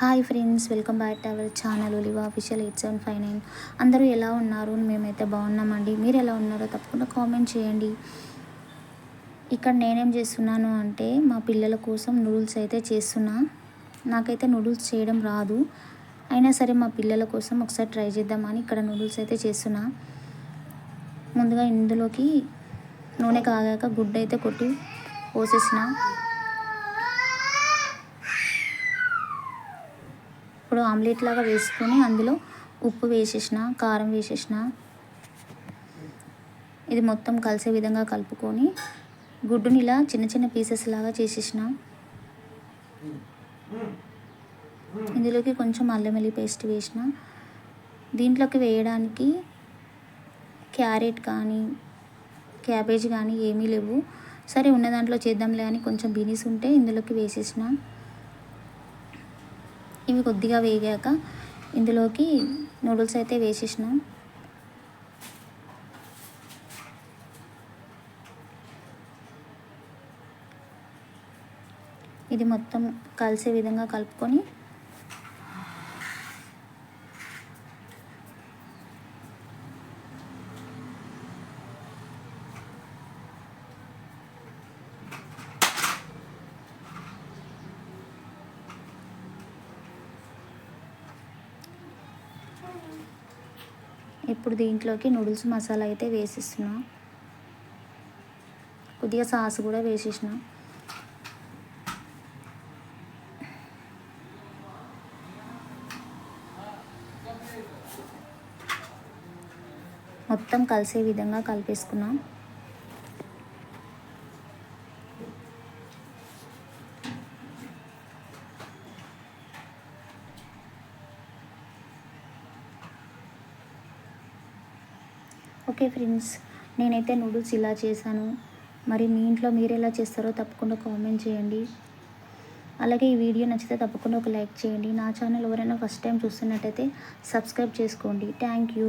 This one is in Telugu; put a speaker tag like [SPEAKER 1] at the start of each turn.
[SPEAKER 1] Hi friends welcome back to our channel Oliva official eight seven five nine. అందరూ ఎలా ఉన్నారు? మేమైతే బాగున్నామండి. మీరు ఎలా ఉన్నారో తప్పకుండా కామెంట్ చేయండి. ఇక్కడ నేనేం చేస్తున్నాను అంటే మా పిల్లల కోసం నూడిల్స్ అయితే చేస్తున్నా. నాకైతే నూడిల్స్ చేయడం రాదు. అయినా సరే మా పిల్లల కోసం ఒకసారి ట్రై చేద్దామని ఇక్కడ నూడిల్స్ అయితే చేస్తున్నా. ముందుగా ఇందులోకి నూనె కాగాక గుడ్డ అయితే కొట్టి పోసేసిన. ఇప్పుడు ఆమ్లెట్ లాగా వేసుకొని అందులో ఉప్పు వేసేసిన కారం వేసేసిన. ఇది మొత్తం కలిసే విధంగా కలుపుకొని గుడ్డుని ఇలా చిన్న చిన్న పీసెస్ లాగా చేసేసిన. ఇందులోకి కొంచెం అల్లం వెల్లి పేస్ట్ వేసిన. దీంట్లోకి వేయడానికి క్యారెట్ కానీ క్యాబేజ్ కానీ ఏమీ లేవు. సరే ఉన్న దాంట్లో చేద్దాంలే అని కొంచెం బీనీస్ ఉంటే ఇందులోకి వేసేసిన. ఇవి కొద్దిగా వేగాక ఇందులోకి నూడిల్స్ అయితే వేసేసిన. ఇది మొత్తం కలిసే విధంగా కలుపుకొని ఇప్పుడు దీంట్లోకి నూడిల్స్ మసాలా అయితే వేసిస్తున్నాం. కొద్దిగా సాస్ కూడా వేసేసినాం. మొత్తం కలిసే విధంగా కలిపేసుకున్నాం. ఓకే ఫ్రెండ్స్ నేనైతే నూడిల్స్ ఇలా చేశాను. మరి మీ ఇంట్లో మీరు ఎలా చేస్తారో తప్పకుండా కామెంట్ చేయండి. అలాగే ఈ వీడియో నచ్చితే తప్పకుండా ఒక లైక్ చేయండి. నా ఛానల్ ఎవరైనా ఫస్ట్ టైం చూస్తున్నట్టయితే సబ్స్క్రైబ్ చేసుకోండి. Thank you.